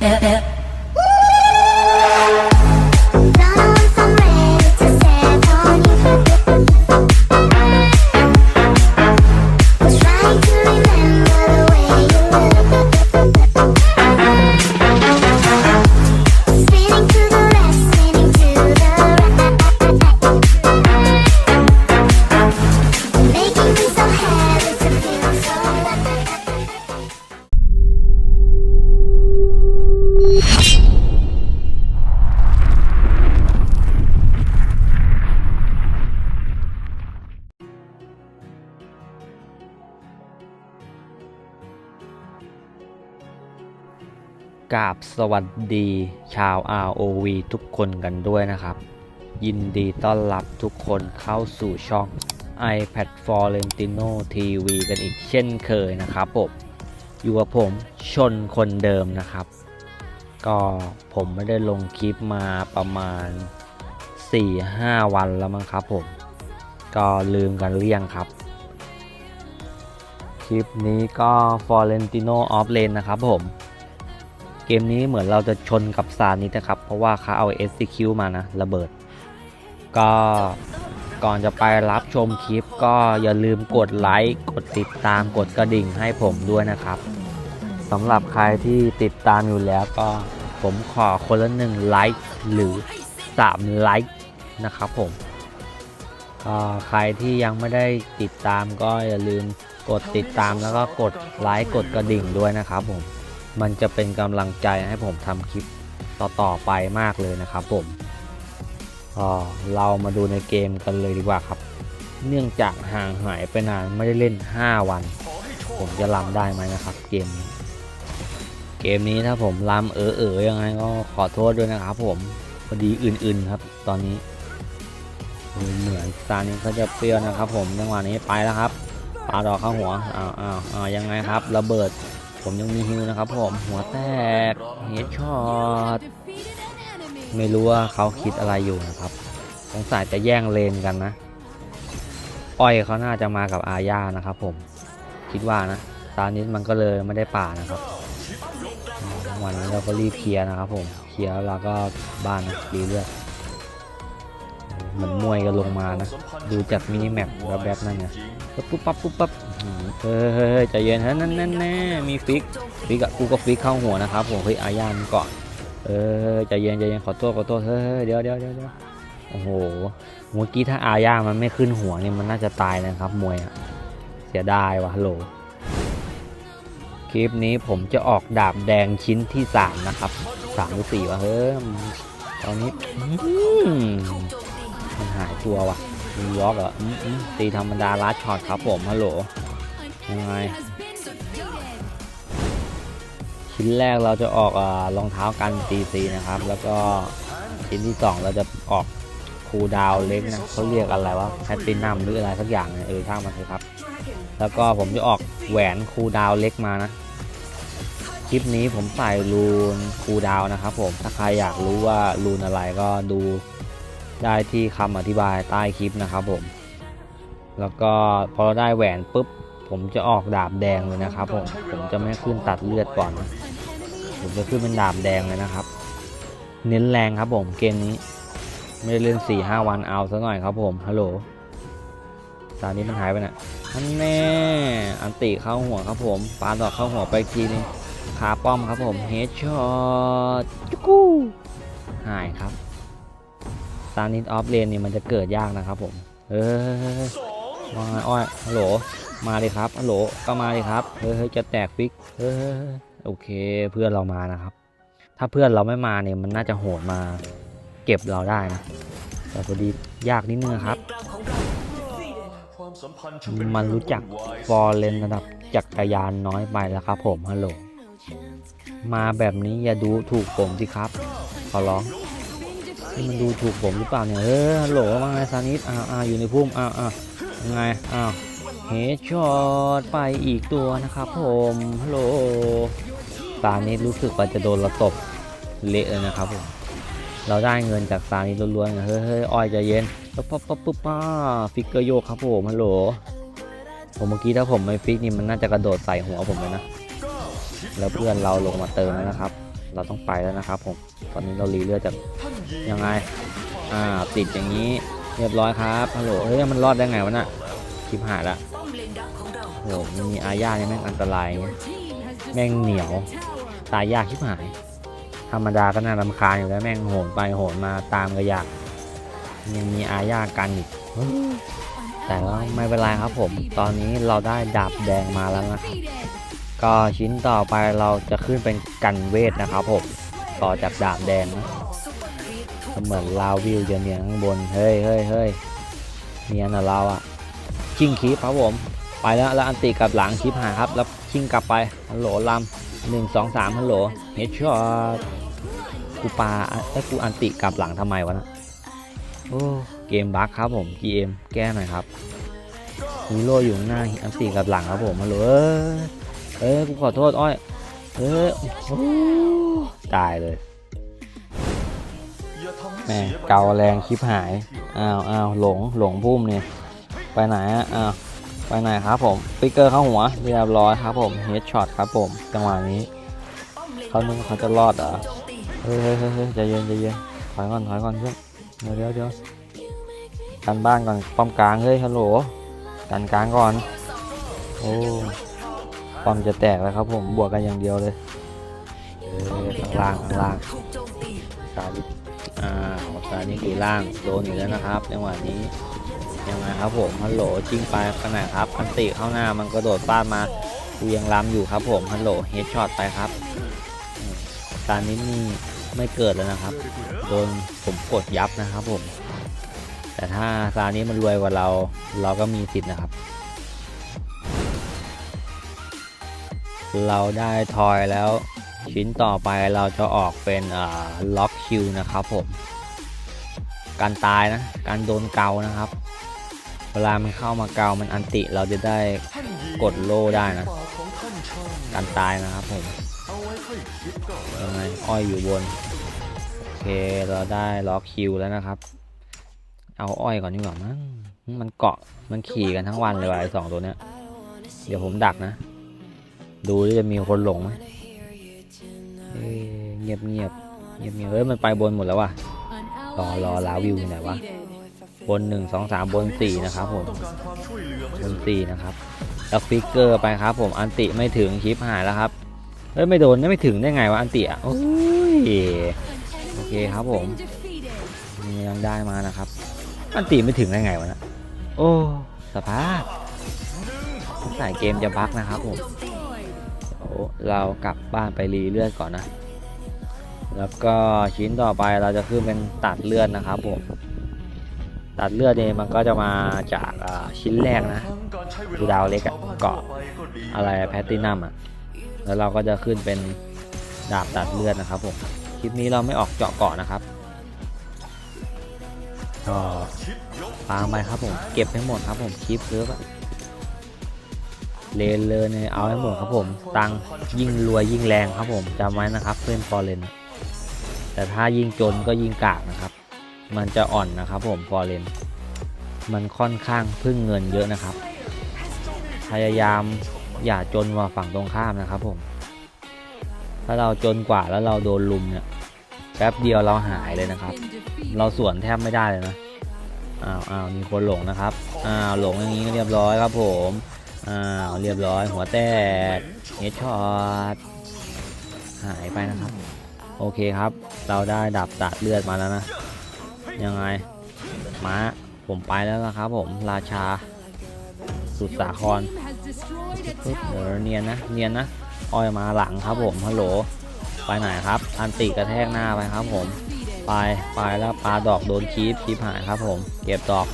L L ราบสวัสดีชาว ROV ทุกคนกันด้วยนะครับ ยินดีต้อนรับทุกคนเข้าสู่ช่อง iPad Forentino TV กันอีกเช่นเคยนะครับผมอยู่กับผมชนคนเดิมนะครับ ก็ผมไม่ได้ลงคลิปมาประมาณ 4-5 วันแล้วมั้งครับผม ก็ลืมกันเรี่ยงครับ คลิปนี้ก็ Forentino Off Lane นะครับผม เกมนี้เหมือนเราจะชนกับซานิสนะครับ เพราะว่าเขาเอา SCQ มานะ ระเบิด ก็ก่อนจะไปรับชมคลิปก็อย่าลืมกดไลค์ กดติดตามกดกระดิ่งให้ผมด้วยนะครับสำหรับใครที่ติดตามอยู่แล้วก็ผมขอคนละหนึ่งไลค์หรือ3ไลค์นะครับผมก็ใครที่ยังไม่ได้ติดตามก็อย่าลืมกดติดตามแล้วก็กดไลค์กดกระดิ่งด้วยนะครับผม มันจะเป็นกำลังใจให้ผมทำคลิปต่อๆไปมากเลยนะครับผมก็เรามาดูในเกมกันเลยดีกว่าครับ เนื่องจากห่างหายไปนานไม่ได้เล่น 5 วัน ผมจะลำได้ไหมนะครับ เกมนี้ เกมนี้ถ้าผมลำเออเออยังไงก็ขอโทษด้วยนะครับผมพอดีอื่นๆครับ ตอนนี้เหมือนซานี้เขาจะเปรี้ยวนะครับ ผมจังหวะนี้ไปแล้วครับปาดอกเข้าหัวอ้าวอ้าวยังไงครับ ระเบิด ผมยังมีฮิวนะครับผมหัวแตกเฮดช็อตไม่รู้ว่าเขาคิดอะไรอยู่นะครับสงสัยจะแย่งเลนกันนะ อ้อยเขาน่าจะมากับอาญานะครับผมคิดว่านะตอนนี้มันก็เลยไม่ได้ป่านะครับ วันนี้เราก็รีบเคลียร์นะครับผมเคลียร์แล้วเราก็บ้านนะรีเลือดเหมือนมวยกันลงมานะ ดูจากมินิแมปแบบแบบนั่นไงปุ๊บปุ๊บปั๊บปุ๊บปั๊บ เฮ้ยใจเย็นฮะนั่นนั่นแน่มีฟิกฟิกอะกูก็ฟิกเข้าหัวนะครับผมเฮ้ยอาญามก่อน เออใจเย็นใจเย็นขอโทษขอโทษเฮ้ยเดี๋ยวเดี๋ยวเดี๋ยวโอ้โหเมื่อกี้ถ้าอาญามันไม่ขึ้นหัวเนี่ยมันน่าจะตายนะครับ มวยอะเสียดายวะฮัลโหลคลิปนี้ผมจะออกดาบแดงชิ้นที่3นะครับ3หรือ4วะเฮ้ยตอนนี้มันหายตัววะนิวยอร์กเหรอตีธรรมดาลัดช็อตครับผมฮัลโหล ยังไงชิ้นแรกเราจะออกรองเท้ากันตีซีนะครับ แล้วก็ชิ้นที่2เราจะออกคูดาวเล็กนะเขาเรียกอะไรวะแพตตินัมหรืออะไรสักอย่างเนี่ยเออช่างมันเถอะครับ แล้วก็ผมจะออกแหวนคูดาวเล็กมานะคลิปนี้ผมใส่รูนคูดาวน์นะครับผมถ้าใครอยากรู้ว่ารูนอะไรก็ดูได้ที่คำอธิบายใต้คลิปนะครับผม แล้วก็พอเราได้แหวนปุ๊บ ผมจะออกดาบแดงเลยนะครับผมผมจะไม่ขึ้นตัดเลือดก่อน ผมจะขึ้นเป็นดาบแดงเลยนะครับ เน้นแรงครับผมเกมนี้ ไม่ได้เล่น4ี่ห้าวันเอาซะหน่อยครับผมฮัลโหลตอนนี้มันหายไปน่ะอันแน่อันติเข้าหัวครับผมปาดอกเข้าหัวไปอีกทีนึงขาป้อมครับผมเฮดช็อตจุกูหายครับซานิดออฟเลนนี่มันจะเกิดยากนะครับผมเฮ้ยว่าไงอ้อยฮัลโหล มาดิครับฮัลโหลก็มาดิครับเฮ้ยเฮ้ยจะแตกฟิก เฮ้ยโอเคเพื่อนเรามานะครับ ถ้าเพื่อนเราไม่มาเนี่ยมันน่าจะโหดมาเก็บเราได้นะ แต่พอดียากนิดนึงครับ มันรู้จักฟอร์เรนระดับจักรยานน้อยไปแล้วครับผมฮัลโหล มาแบบนี้อย่าดูถูกผมสิครับ ขอร้องนี่มันดูถูกผมหรือเปล่าเนี่ยเออฮัลโหลว่าไงซานิสอ้าวอ้าวอยู่ในพุ่มอ้าวอ้าวยังไงอ้าว เฮดช็อตไปอีกตัวนะครับผมฮัลโหลซานิสรู้สึกว่าจะโดนเราตบเละเลยนะครับผมเราได้เงินจากซานิสล้วนๆเฮ้ยเฮ้ยอ้อยใจเย็นปั๊บปั๊บปั๊บปั๊บป้าฟิกเกอร์โยกครับผมฮัลโหลผมเมื่อกี้ถ้าผมไม่ฟิกนี่มันน่าจะกระโดดใส่หัวผมเลยนะแล้วเพื่อนเราลงมาเติมแล้วนะครับ เราต้องไปแล้วนะครับผมตอนนี้เรารีเลือดจากยังไงอ่าติดอย่างนี้เรียบร้อยครับฮัลโหลเฮ้ยมันรอดได้ไงวะน่ะ คลิปหายละโอ้โหมันมีอาญาเนี่ยแม่งอันตรายเนี่ยแม่งเหนียว ตายยากชิบหาย ธรรมดาก็น่ารำคาญอยู่แล้วแม่งโหนไปโหนมาตามก็ยากยังมีอาญากันอีกเฮ้ยแต่ก็ไม่เป็นไรครับผม ตอนนี้เราได้ดาบแดงมาแล้วนะก็ชิ้นต่อไปเราจะขึ้นเป็นกันเวทนะครับผม ต่อจากดาบแดงนะก็เหมือนลาววิวจะเนียนข้างบน เฮ้ยเฮ้ยเฮ้ยเนียนอะเราอะ ชิงคีครับผม ไปแล้วแล้วอันติกลับหลังคลิปหายครับ แล้วชิงกลับไปฮัลโหลลำหนึ่งสองสามฮัลโหลเฮดช็อตกูปาไอ้กูอันติกลับหลังทำไมวะนะโอ้เกมบั๊กครับผม GM แก้หน่อยครับฮีโร่อยู่หน้าอันติกลับหลังครับผมฮัลโหลเอ้ยกูขอโทษอ้อยเอ้ยตายเลยแม่เกาแรงคลิปหายอ้าวอ้าวหลงหลงพุ่มเนี่ย ไปไหนอะอ้าวไปไหนครับผมฟิกเกอร์เข้าหัวเรียบร้อยครับผมเฮดช็อตครับผมจังหวะนี้เขานึกว่าเขาจะรอดเหรอเฮ้ยเฮ้ยเฮ้ยเฮ้ยใจเย็นใจเย็นถอยก่อนถอยก่อนเพื่อนเดี๋ยวเดี๋ยวกันบ้านก่อนป้อมกลางเฮ้ยฮัลโหลกันกลางก่อนโอ้ป้อมจะแตกแล้วครับผมบวกกันอย่างเดียวเลยเออข้างล่างข้างล่างสาลิอ่าของสาลิกีล่างโดนอยู่แล้วนะครับจังหวะนี้ ยังไงครับผมฮัลโหลจิ้งไปขนาดครับอันติเข้าหน้ามันกระโดดฟามากูยังล้ำอยู่ครับผมฮัลโหลเฮดช็อตไปครับอืมตอนนี้นี่ไม่เกิดแล้วนะครับโดนผมกดยับนะครับผม แต่ถ้าซานี้มันรวยกว่าเราเราก็มีสิทธิ์นะครับ เราได้ทอยแล้วชิ้นต่อไปเราจะออกเป็นล็อกคิวนะครับผม การตายนะ การโดนเกานะครับ เวลามันเข้ามาเกามันอันติเราจะได้กดโล่ได้นะ การตายนะครับผมยังไงอ้อยอยู่บน โอเคเราได้ล็อกคิวแล้วนะครับ เอาอ้อยก่อนดีกว่ามั้งมันเกาะมันขี่กันทั้งวันเลยว่ะไอ้สองตัวเนี้ย เดี๋ยวผมดักนะ ดูจะมีคนหลงไหมเอ้ยเงียบเงียบเงียบเงียบเฮ้ยมันไปบนหมดแล้วว่ะรอรอลาวิวอยู่ไหนวะ บนหนึ่งสองสามบนสี่นะครับผม บนสี่นะครับแล้วฟิกเกอร์ไปครับผมอันติไม่ถึงชิปหายแล้วครับ เฮ้ย ไม่โดนไม่ถึงได้ไงวะอันติอะโอ้ยโอเคครับผมนี่ยังได้มานะครับ อันติไม่ถึงได้ไงวะนะโอ้สภาพสายเกมจะบั๊กนะครับผมโอ้เรากลับบ้านไปรีเลือดก่อนนะ แล้วก็ชิ้นต่อไปเราจะขึ้นเป็นตัดเลือดนะครับผม ตัดเลือดเนี่ยมันก็จะมาจากชิ้นแรกนะดูดาวเล็กอะเกาะอะไรแพตตินัมอะแล้วเราก็จะขึ้นเป็นดาบตัดเลือดนะครับผมคลิปนี้เราไม่ออกเจาะเกาะนะครับก็ฟางไปครับผมเก็บให้หมดครับผมคลิปเยอะอเลนเลยเนี่ยเอาให้หมดครับผม ตังยิ่งรวยยิ่งแรงครับผมจำไว้นะครับเพื่อนฟอร์เรนแต่ถ้ายิ่งจนก็ยิ่งกากนะครับ มันจะอ่อนนะครับผมฟอร์เรนมันค่อนข้างพึ่งเงินเยอะนะครับ พยายามอย่าจนกว่าฝั่งตรงข้ามนะครับผม ถ้าเราจนกว่าแล้วเราโดนลุมเนี่ยแป๊บเดียวเราหายเลยนะครับ เราสวนแทบไม่ได้เลยนะอ้าวอ้าวมีคนหลงนะครับอ้าวหลงอย่างนี้ก็เรียบร้อยครับผมอ้าวเรียบร้อยหัวแตกเฮดช็อตหายไปนะครับ โอเคครับ เราได้ดับตัดเลือดมาแล้วนะ ยังไงมาผมไปแล้วนะครับผมราชา สุดสาครเดี๋ยวเนียนนะเนียนนะอ้อยมาหลังครับผมฮัลโหลไปไหนครับ อันติกระแทกหน้าไปครับผมไปไปแล้วปลาดอกโดนคีบคีบหายครับผมเก็บดอก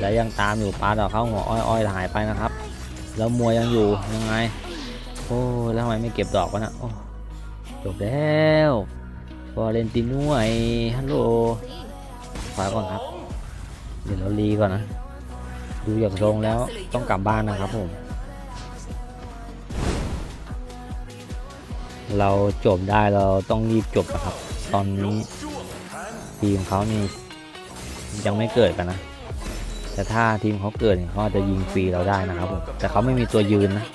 แล้วยังตามอยู่ปลาดอกเข้าหัวอ้อยอ้อยหายไปนะครับ แล้วมวยยังอยู่ยังไงโอ้แล้วทำไมไม่เก็บดอกวะนะโอ้จบแล้วฟอเรนตินวยฮัลโหล ถอยก่อนครับ เดี๋ยวเรารีก่อนนะ ดูอย่างทรงแล้วต้องกลับบ้านนะครับผม เราจบได้เราต้องรีบจบนะครับ ตอนนี้ทีมเขานี่ยังไม่เกิดกันนะ แต่ถ้าทีมเขาเกิดเขาจะยิงฟรีเราได้นะครับผมแต่เขาไม่มีตัวยืนนะ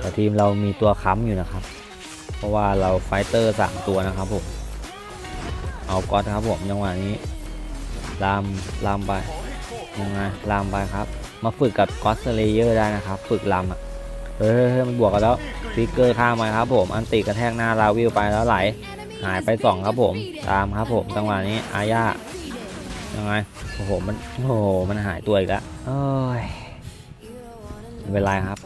แต่ทีมเรามีตัวค้ำอยู่นะครับ เพราะว่าเราไฟเตอร์สามตัวนะครับผมเอาก๊อตครับผมจังหวะนี้ ลามลามไปยังไงลามไปครับ มาฝึกกับกอตเลเยอร์ได้นะครับ ฝึกลามอะเฮ้ยมันบวกกันแล้วฟิกเกอร์ข้ามมาครับผม อันติกระแทกหน้าลาวิวไปแล้วไหล หายไปสองครับผม ตามครับผมจังหวะนี้อาญายังไงโอ้โหมันโอ้โหมันหายตัวอีกแล้วโอ้ยไม่เป็นไรครับ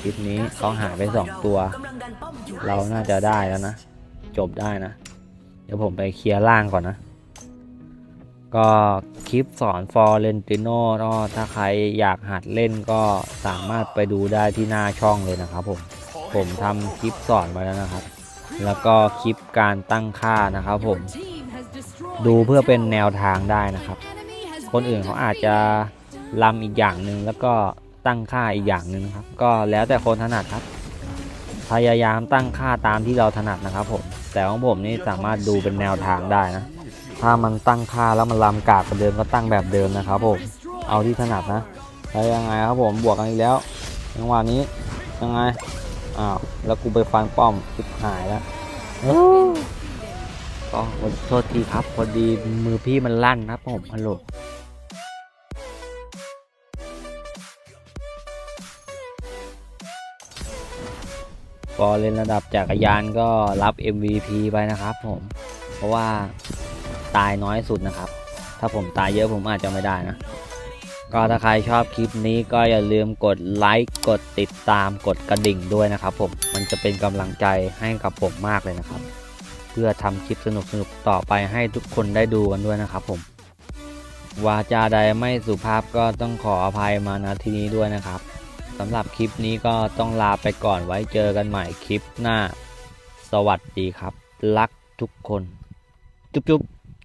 คลิปนี้เขาหายไปสองตัว เราน่าจะได้แล้วนะ จบได้นะ เดี๋ยวผมไปเคลียร์ล่างก่อนนะ ก็คลิปสอนฟอร์เรนติโน่ก็ถ้าใครอยากหัดเล่นก็สามารถไปดูได้ที่หน้าช่องเลยนะครับผม ผมทำคลิปสอนไว้แล้วนะครับ แล้วก็คลิปการตั้งค่านะครับผม ดูเพื่อเป็นแนวทางได้นะครับ คนอื่นเขาอาจจะลำอีกอย่างหนึ่งแล้วก็ตั้งค่าอีกอย่างหนึ่งครับ ก็แล้วแต่คนถนัดครับ พยายามตั้งค่าตามที่เราถนัดนะครับผม แต่ของผมนี่สามารถดูเป็นแนวทางได้นะ ถ้ามันตั้งค่าแล้วมันลำกากกว่าเดิมก็ตั้งแบบเดิมนะครับผมเอาที่ถนัดนะแล้วยังไงครับผมบวกกันอีกแล้วจังหวะนี้ยังไงอ้าวแล้วกูไปฟันป้อมชิบหายแล้วเอ้ก็ขอโทษทีครับพอดีมือพี่มันลั่นครับผมฮัลโหลพอเล่นระดับจักรยานก็รับ MVP ไปนะครับผม เพราะว่า ตายน้อยสุดนะครับ ถ้าผมตายเยอะผมอาจจะไม่ได้นะ ก็ถ้าใครชอบคลิปนี้ก็อย่าลืมกดไลค์กดติดตามกดกระดิ่งด้วยนะครับผมมันจะเป็นกำลังใจให้กับผมมากเลยนะครับ เพื่อทำคลิปสนุกๆต่อไปให้ทุกคนได้ดูกันด้วยนะครับผมวาจาใดไม่สุภาพก็ต้องขออภัยมาณที่นี้ด้วยนะครับสำหรับคลิปนี้ก็ต้องลาไปก่อนไว้เจอกันใหม่คลิปหน้า สวัสดีครับ รักทุกคน จุ๊บ